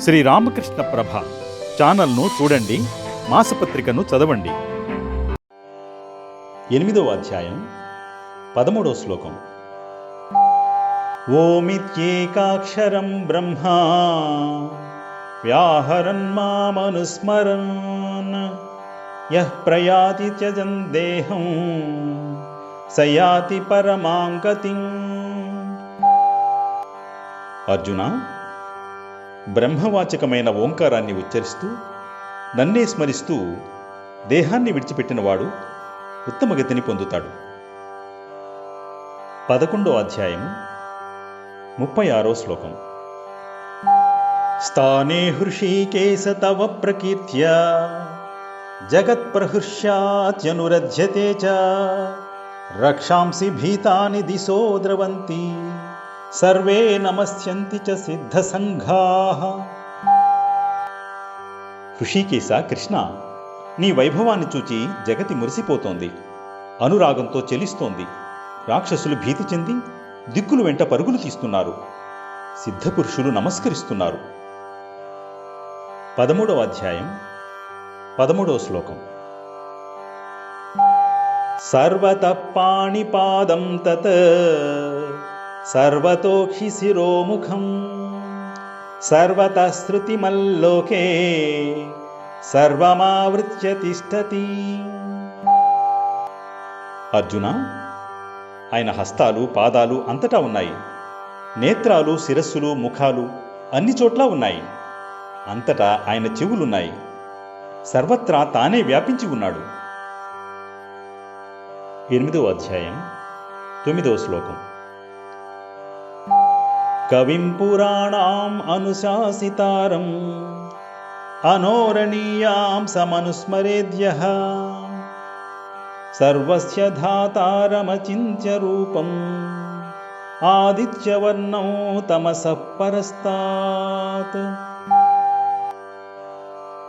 శ్రీ రామకృష్ణ ప్రభ ఛానల్ను చూడండి మాసపత్రికను చదవండి. ఎనిమిదవ అధ్యాయం పదమూడవ శ్లోకం. ఓమిత్యేకాక్షరం బ్రహ్మా వ్యాహరన్ మామనుస్మరన్ యః ప్రయాతి త్యజన్ దేహం సయాతి పరమాంగతిం. అర్జున బ్రహ్మవాచకమైన ఓంకారాన్ని ఉచ్చరిస్తూ నన్నే స్మరిస్తూ దేహాన్ని విడిచిపెట్టినవాడు ఉత్తమగతిని పొందుతాడు. పదకొండో అధ్యాయం ముప్పై ఆరో శ్లోకం. స్థానే హృషీకేశ తవ ప్రకీర్త్య జగత్ప్రహృష్యాత్యనురధ్యతే చ రక్షాంసి భీతాని దిశో ద్రవంతి. సర్వే నమస్యంతి చ సిద్ధసంఘాః. ఋషికేశ కృష్ణ నీ వైభవాన్ని చూచి జగతి మురిసిపోతోంది అనురాగంతో చెలిస్తోంది. రాక్షసులు భీతి చెంది దిక్కులు వెంట పరుగులు తీస్తున్నారు. సిద్ధపురుషులు నమస్కరిస్తున్నారు. పదమూడవ అధ్యాయం పదమూడవ శ్లోకం. సర్వత పాణిపాదం తత్. సర్వతోక్షి శిరోముఖం. సర్వత శృతిమల్లోకే సర్వమావృత్య తిష్టతి. అర్జున ఆయన హస్తాలు పాదాలు అంతటా ఉన్నాయి. నేత్రాలు శిరస్సులు ముఖాలు అన్ని చోట్ల ఉన్నాయి. అంతటా ఆయన చెవులున్నాయి. సర్వత్రా తానే వ్యాపించి ఉన్నాడు. ఎనిమిదవ అధ్యాయం తొమ్మిదవ శ్లోకం. కవిం పురాణాం అనుశాసితారం అనోరణీయాం సమనుస్మరేద్య సర్వస్య ధాతారమచింత్య రూపం ఆదిత్యవర్ణం తమస పరస్తాత్.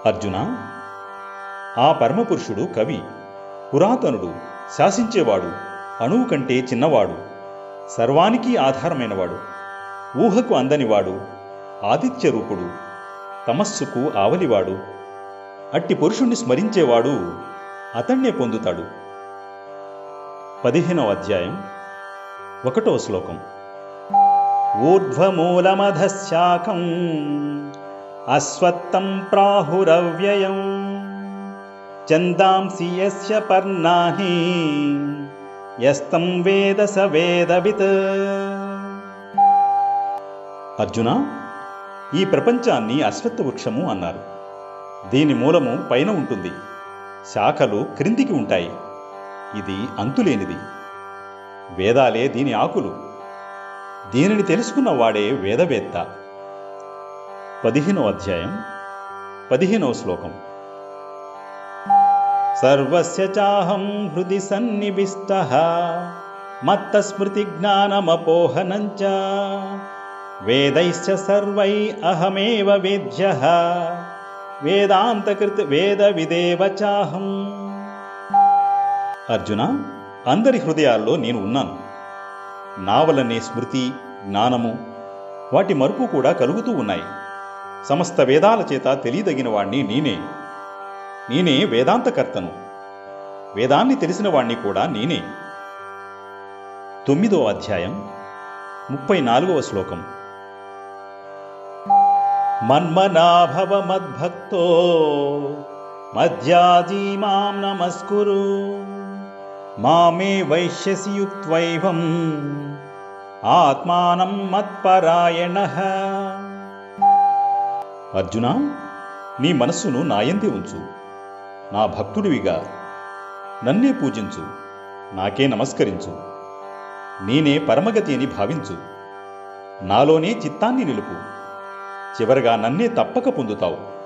అర్జున ఆ పరమపురుషుడు కవి పురాతనుడు శాసించేవాడు అణువు కంటే చిన్నవాడు సర్వానికి ఆధారమైనవాడు. ఊహకు అందనివాడు ఆదిత్య రూపుడు తమస్సుకు ఆవలివాడు అట్టి పురుషుణ్ణి స్మరించేవాడు అతణ్ణే పొందుతాడు. పదిహేనవ అధ్యాయం ఒకటో శ్లోకం. ఊర్ధ్వమూలమధశాఖం అశ్వత్థం ప్రాహురవ్యయం చందాంసి యస్య పర్ణాహి యస్తం వేద స వేదవిత్. అర్జున ఈ ప్రపంచాన్ని అశ్వత్థ వృక్షము అన్నారు. దీని మూలము పైన ఉంటుంది. శాఖలు క్రిందికి ఉంటాయి. ఇది అంతులేనిది. వేదాలే దీని ఆకులు. దీనిని తెలుసుకున్న వాడే వేదవేత్త. పదిహేనవ అధ్యాయం పదిహేనవ శ్లోకం. సర్వస్య చాహం హృది సన్నివిష్ట మత్త స్మృతి జ్ఞానమపోహనంచ వేదైశ్చ సర్వై అహమేవ వేద్య. వేదాంతకృత్ వేద విదేవ చాహం అర్జున అందరి హృదయాల్లో నేను ఉన్నాను. నావలనే స్మృతి జ్ఞానము వాటి మరుపు కూడా కలుగుతూ ఉన్నాయి. సమస్త వేదాల చేత తెలియదగిన వాణ్ణి నేనే. నేనే వేదాంతకర్తను. వేదాన్ని తెలిసిన వాణ్ణి కూడా నేనే. తొమ్మిదో అధ్యాయం ముప్పై నాలుగవ శ్లోకం. మన్మనాభవ మద్భక్తో మధ్యాజీ మాం నమస్కురు. మామే వైశ్యసి యుక్త్వైవం ఆత్మానం మత్పరాయణ. అర్జున నీ మనస్సును నాయందే ఉంచు. నా భక్తుడివిగా నన్నే పూజించు. నాకే నమస్కరించు. నేనే పరమగతి అని భావించు. నాలోనే చిత్తాన్ని నిలుపు. చివరగా నన్నే తప్పక పొందుతావు.